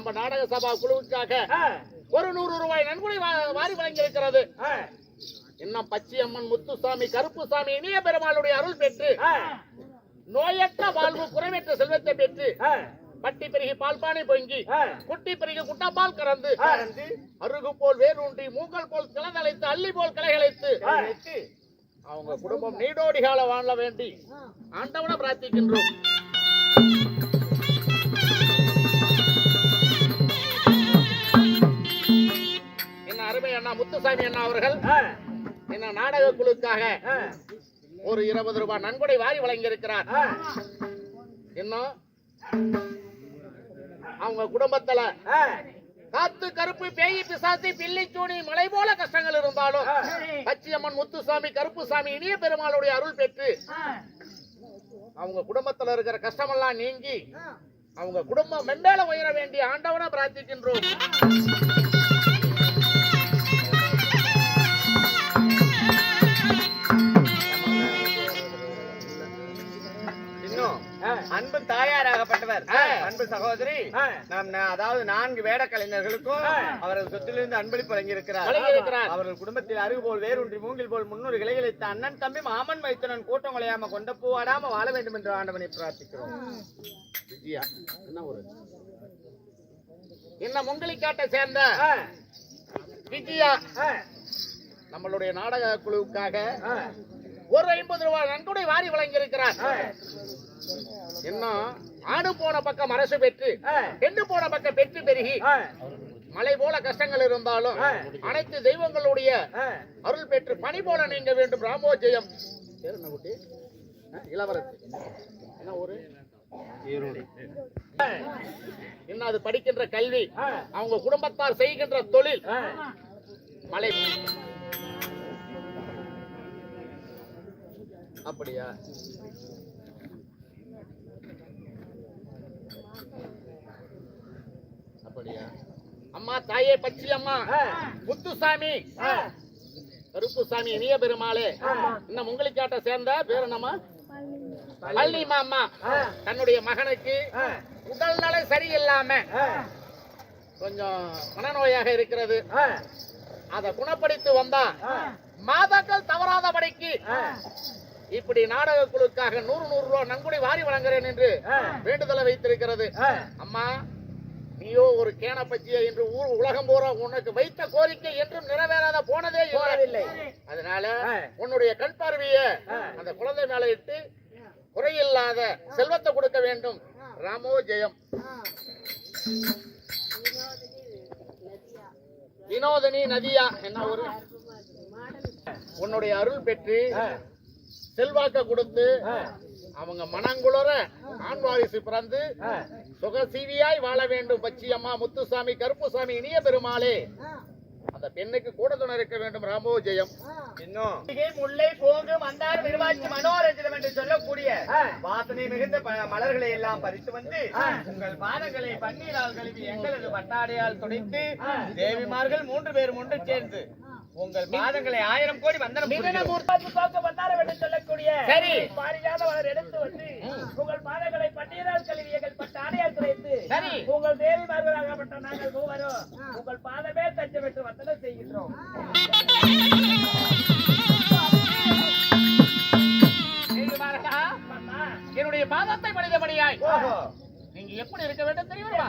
நம்ம நாடக சபா குழுவுக்காக ஒரு நூறு ரூபாய் நன்கொடை வாரி வழங்கியிருக்கிறது. இன்னும் பச்சையம்மன் முத்துசாமி கருப்புசாமி இனிய பெருமாளுடைய அருள் பெற்று நோயற்ற வாழ்வு குறைவற்ற செல்வத்தை பெற்று பட்டி பெருகி பால் பானை பொங்கி குட்டி பெருகி குட்டப்பால் கறந்து அருகு போல் வேரூன்றி மூங்கல் போல் கிளந்தழைத்து அள்ளி போல் கிளைகளைத்து. அவங்க குடும்பம் நீடோடி கால வாழ வேண்டி ஆண்டவனை பிரார்த்திக்கின்றோம். அண்ணா முத்துசாமி அண்ணா அவர்கள். என்ன நாடக குழுக்காக ஒரு இருபது ரூபாய் நன்கொடை வாரி வழங்கியிருக்கிறார். இன்னும் அவங்க குடும்பத்துல காத்து கருப்பு பேய் பிசாசி பில்லி சூனி மலை போல கஷ்டங்கள் இருந்தாலும் பச்சையம்மன் முத்துசாமி கருப்புசாமி இனிய பெருமாளுடைய அருள் பெற்று அவங்க குடும்பத்துல இருக்கிற கஷ்டமெல்லாம் நீங்கி அவங்க குடும்பம் மென்மேல உயர வேண்டிய ஆண்டவனை பிரார்த்திக்கின்றோம். சகோதரி நாம் அதாவது நான்கு வேட கலைஞர்களுக்கும் அவரது சொத்திலிருந்து அன்பளிப்பு வழங்கியிருக்கிறார். அவர்கள் குடும்பத்தில் அருகு போல் வேரூன்றி மூங்கில் போல் முன்னூறு கிளைகளித்த அண்ணன் தம்பி மாமன் மைத்தனன் கூட்டம் குலையாம கொண்ட பூ ஆடாம வாழ வேண்டும் என்று ஆண்டவனை பிரார்த்திக்கிறோம். விஜயா என்ன ஒரு என்ன முங்கலிக்காட்டை சேர்ந்த விஜயா நம்மளுடைய நாடக குழுவுக்காக ஒரு ஐம்பது ரூபாய் நன்கொடை வாரி வழங்கியிருக்கிறார். இன்னும் ஆடு போன பக்கம் அரசு பெற்று பெண்ணு போன பக்கம் பெற்று பெருகி மலை போல கஷ்டங்கள் இருந்தாலும் அனைத்து தெய்வங்களுடைய அருள் பெற்று பணி போல நீங்க வேண்டும். ராமோஜெயம் இளவரசி என்ன ஊரு? இன்னும் அது படிக்கின்ற கல்வி. அவங்க குடும்பத்தார் செய்கின்ற தொழில். மலை அப்படியா? அப்படியா? அம்மா தாயே பச்சி அம்மா. முத்துசாமி. கருப்புசாமி இனிய பெருமாளே. இன்னும் முங்கலிக்காட்டை சேர்ந்த பேர் என்னம்மா? பள்ளி மாமா. தன்னுடைய மகனுக்கு உடல் நலை சரியில்லாம கொஞ்சம் மனநோயாக இருக்கிறது. அதை குணப்படுத்தி வந்தா மாதங்கள் தவறாதபடிக்கு இப்படி நாடக குழுக்காக நூறு நூறு ரூபாய் நன்கொடை வாரி வழங்குறேன் என்று வேண்டுதலை வைத்திருக்கிறது. அம்மா நீயோ ஒரு கேன பச்சிய என்று ஊர் உலகம் பூரா உனக்கு வைத்த கோரிக்கை என்றும் நிறைவேறாத போனதே இல்லை. அதனால உன்னுடைய கண் பார்வைய அந்த குழந்தை மேல இட்டு குறையில்லாத செல்வத்தை கொடுக்க வேண்டும். ராமோ ஜெயம். வினோதினி நதியா. என்ன ஒரு உன்னுடைய அருள் பெற்று செல்வாக்க கொடுத்து அவங்க மனங்குளர ஆண் வாரிசு பிறந்து சுகசீவியாய் வாழ வேண்டும். பச்சியம்மா முத்துசாமி கருப்புசாமி இனிய பெருமாளே. அந்த பெண்ணுக்கு கூட துணை இருக்க வேண்டும். ராமோ ஜெயம். இன்னும். முல்லை போங்கு மந்தார் விருவாச்சி மனோரஞ்சிதம் என்று சொல்லக்கூடிய வாசனை மிகுந்த மலர்களை எல்லாம் பறித்து வந்து உங்கள் பாதங்களை பன்னீரால் கழுவி எங்களது பட்டாடையால் துடைத்து தேவிமார்கள் மூன்று பேரும் ஒன்று சேர்ந்து உங்கள் பாதங்களை ஆயிரம் கோடி வந்தனம். சொல்லக்கூடிய சரி. பாரிஜாத மலர் எடுத்து வந்து உங்கள் பாதங்களை பன்னீரால் கழுவி எங்கள் பட்ட ஆடையால் குறைத்து சரி. உங்கள் தேவிமார்களாகப்பட்ட நாங்கள் மூவரும் உங்கள் பாதமே தஞ்சமிட்டு வந்தனம் செய்கின்றோம்? என்னுடைய பாதத்தை மனிதபடியாய் ஓஹோ நீங்க எப்படி இருக்க வேண்டும் தெரியுமா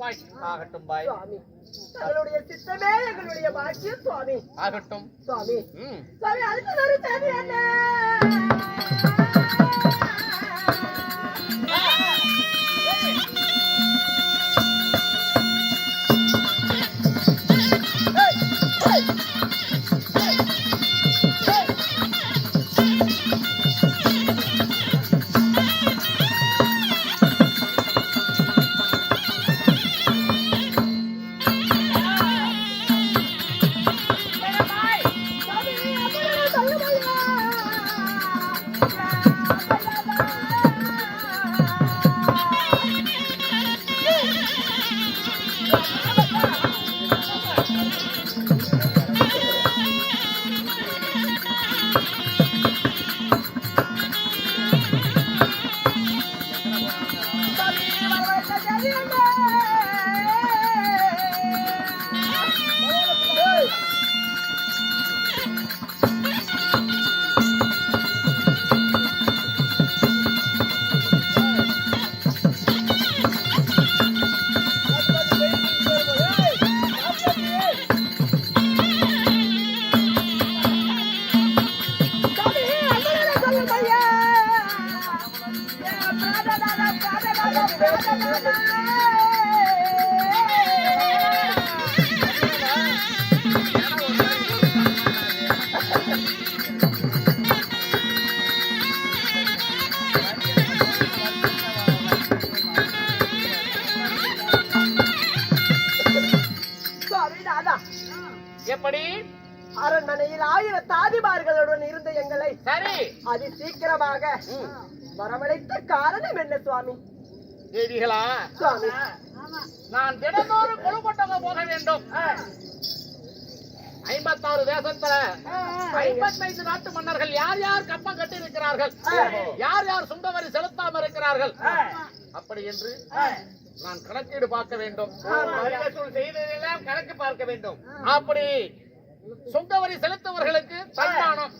வாழ்ந்திருப்பாய் ஆகட்டும் பாய். சுவாமி. எங்களுடைய சித்தமே எங்களுடைய பாக்கியம் சுவாமி. ஆகட்டும். சுவாமி. சுவாமி அடுத்த செய்தி என்ன? வரவழைத்த காரணம் என்ன சுவாமி? தேவிகளா சுவாமி. நான் தினந்தோறும் கொழுப்பட்டவங்க போக வேண்டும். ஐம்பத்தாறு தேசத்துல ஐம்பத்தைந்து நாட்டு மன்னர்கள் யார் யார் கப்பம் கட்டி இருக்கிறார்கள் யார் யார் சுங்கவரி செலுத்தாம இருக்கிறார்கள்? அப்படி என்று நான் கணக்கீடு பார்க்க வேண்டும். செய்ததெல்லாம் கணக்கு பார்க்க வேண்டும். அப்படி சுங்கவரி செலுத்தவர்களுக்கு தண்டானம்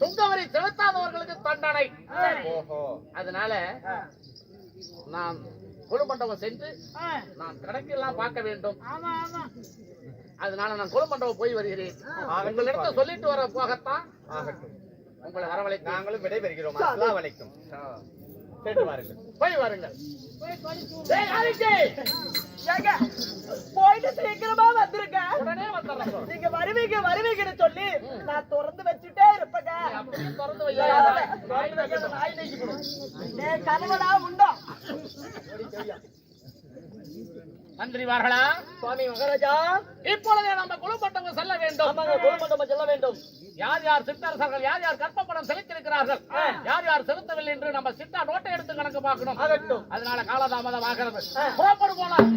சுங்கவரி செலுத்தாதவர்களுக்கு தண்டனை. ஓஹோ. அதனால நான் கொழுமண்டபம் சென்று நான் கணக்கெல்லாம் பார்க்க வேண்டும். அதனால நான் கொழுமண்டபம் போய் வருகிறேன். உங்களிடத்த சொல்லிட்டு வர போகத்தான். ஆகட்டும். உங்களை வரவழைத்து நாங்களும் விடைபெறுகிறோம். அஸ்லாம் வலைக்கும் சென்று வாருங்கள். போய் வாருங்கள். போயிட்டு சீக்கிரமா வந்திருக்க உடனே நீங்க வருவீங்க வருவீங்கன்னு சொல்லி நான் திறந்து வச்சுட்டே இருப்பேங்க. திறந்து வைக்கிற நாய் உண்டா? மந்திரிவார்களா சுவாமி மகாராஜா. இப்பொழுதே நம்ம குழுப்பட்டவங்க செல்ல வேண்டும். குடும்பம் செல்ல வேண்டும். யார் யார் சித்தரசர்கள் யார் யார் கற்பப்படம் செலுத்திருக்கிறார்கள் யார் யார் செலுத்தவில்லை என்று நம்ம சித்தா நோட்டை எடுத்து கணக்கு பார்க்கணும். அதனால காலதாமதம் ஆகிறது. புறப்படு போலாம்